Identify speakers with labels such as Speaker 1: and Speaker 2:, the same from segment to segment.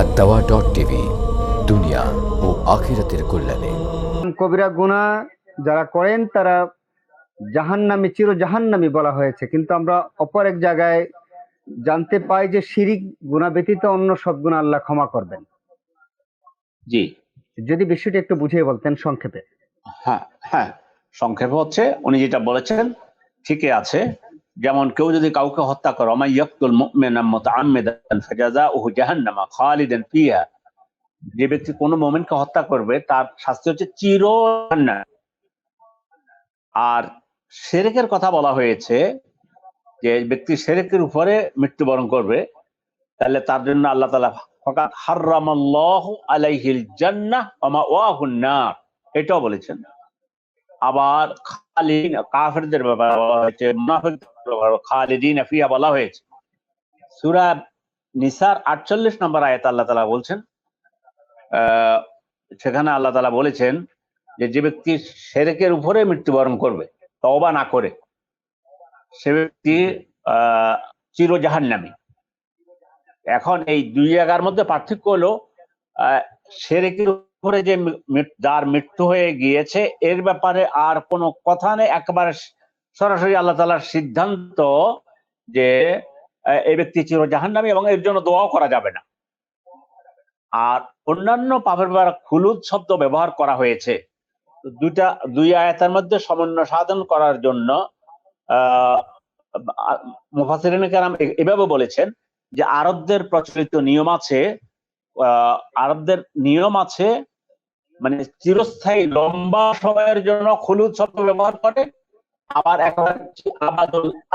Speaker 1: আদাওয়া dot TV দুনিয়া ও আখিরাতের কল্যাণে
Speaker 2: কবিরা গুনাহ যারা করেন তারা জাহান্নামী চির জাহান্নামী বলা হয়েছে। কিন্তু আমরা অপর এক জায়গায় জানতে পাই যে শিরিক গুনাহ ব্যতীত অন্য সব গুনাহ আল্লাহ ক্ষমা করবেন।
Speaker 3: জি।
Speaker 2: যদি বিষয়টি একটু বুঝিয়ে বলতেন সংক্ষেপে।
Speaker 3: হ্যাঁ হ্যাঁ। সংক্ষেপে হচ্ছে উনি যেটা বলেছেন ঠিকই আছে। যেমন কেউ যদি কাউকে হত্যা করে আমাই ইয়াকতুল মুমিনা মুতাআম্মিদান ফাজাযাউহু জাহান্নামা খালিদান ফিহা, যে ব্যক্তি কোনো মুমিনকে হত্যা করবে, তার শাস্তি হচ্ছে চির। আর শিরকের কথা বলা হয়েছে যে ব্যক্তি শিরকের উপরে মৃত্যুবরণ করবে, তাহলে তার জন্য আল্লাহ তাআলা ফাকাত হাররামাল্লাহু আলাইহিল জান্নাহ ওয়া মাওয়াহুন নার, এটাও বলেছেন আবার খালি কাফেরদের ব্যাপারে বলা হয়েছে, মুনাফিকদের ফিহা বলা হয়েছে। সূরা নিসার 48 নম্বর আল্লাহ তাআলা বলছেন সেখানে আল্লাহ তাআলা বলেছেন যে যে ব্যক্তি শিরকের উপরে মৃত্যুবরণ করবে তওবা না করে সে ব্যক্তি আহ চির জাহান্নামী এখন এই দুই জায়গার মধ্যে পার্থক্য হলো আহ, শিরকের উপরে যে যার মৃত্যু হয়ে গিয়েছে এর ব্যাপারে আর কোনো কথা নেই একেবারে সরাসরি আল্লাহ তালার সিদ্ধান্ত যে এই ব্যক্তি চির জাহান্নামী এবং এর জন্য দোয়াও করা যাবে না। আর অন্যান্য পাপের ব্যাপারে খুলুদ শব্দ ব্যবহার করা হয়েছে। দুইটা, দুই আয়াতের মধ্যে সমন্বয় সাধন করার জন্য এভাবে বলেছেন যে, আরবদের প্রচলিত নিয়ম আছে আরবদের নিয়ম আছে মানে চিরস্থায়ী লম্বা সময়ের জন্য খুলুদ শব্দ ব্যবহার করে আবার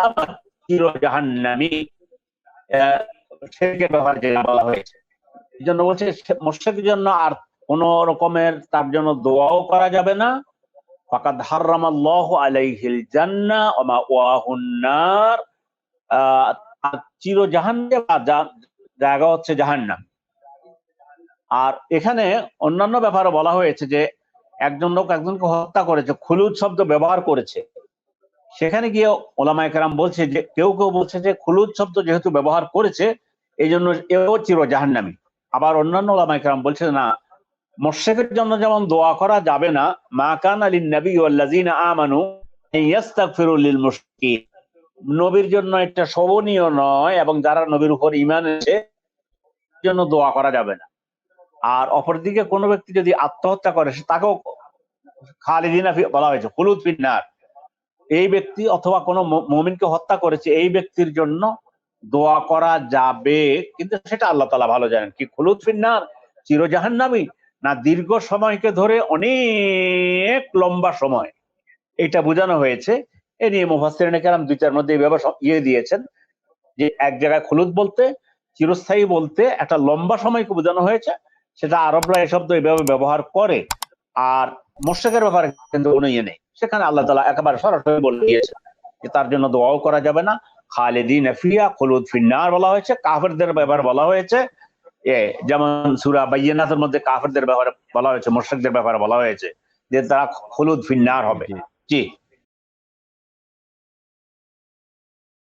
Speaker 3: আবাদ চির জাহান্নামী যেটা বলা হয়েছে। এই জন্য বলছে মোর্শেকের জন্য আর কোন রকমের তার জন্য দোয়াও করা যাবে না। ফাকাদ হাররামাল্লাহু আলাইহিল জান্নাহ ওয়া মাওয়াহুন চির জায়গা হচ্ছে জাহান্নাম। আর এখানে অন্যান্য ব্যাপারে বলা হয়েছে যে, একজন লোক একজনকে হত্যা করেছে, খুলুদ শব্দ ব্যবহার করেছে। সেখানে গিয়ে ওলামায়ে কেরাম বলছে যে, কেউ কেউ বলছে যে, খুলুদ শব্দ যেহেতু ব্যবহার করেছে এই জন্য এও চির জাহান্নামী। আবার অন্যান্য ওলামায়ে কেরাম বলছে, না মোর্শেকের জন্য যেমন দোয়া করা যাবে না, মা কান আলী নবী ওয়াল্লাযিনা আমানু ইয়াস্তাগফিরু লিল মুশরিকিন। নবীর জন্য এটা শোভনীয় নয়, এবং যারা নবীর উপর ঈমান এনেছে জন্য দোয়া করা যাবে না। আর অপরদিকে কোনো ব্যক্তি যদি আত্মহত্যা করে তাকেও খালিদিনা বলা হয়েছে হলুদ ফিন্নার। এই ব্যক্তি অথবা কোনো মুমিনকে হত্যা করেছে, এই ব্যক্তির জন্য দোয়া করা যাবে। কিন্তু সেটা আল্লাহ তাআলা ভালো জানেন। কি খুলুদ ফিন্নার? চির জাহান্নামী না, দীর্ঘ সময়কে ধরে অনেক লম্বা সময়। এটা বোঝানো হয়েছে। এ নিয়ে মুফাসসিরিনে কেরাম দুইটার মধ্যে এইভাবে ইয়ে দিয়েছেন যে এক জায়গায় খুলুদ বলতে, চিরস্থায়ী বলতে একটা লম্বা সময়কে বোঝানো হয়েছে। সেটা আরবরা এই শব্দ এইভাবে ব্যবহার করে। আর মোশেকের ব্যাপারে কিন্তু কোনো ইয়ে নেই। সেখানে আল্লাহ তালা একেবারে সরাসরি বলে দিয়েছে যে তার জন্য দোয়াও করা যাবে না। খালেদিন ফিয়া খলুদ ফিন্নার বলা হয়েছে কাফেরদের ব্যাপারে বলা হয়েছে। এ যেমন সুরা বাইয়ানাথের মধ্যে কাফেরদের ব্যাপারে বলা হয়েছে মোশেকদের ব্যাপারে বলা হয়েছে যে তারা খলুদ ফিন্নার হবে। জি।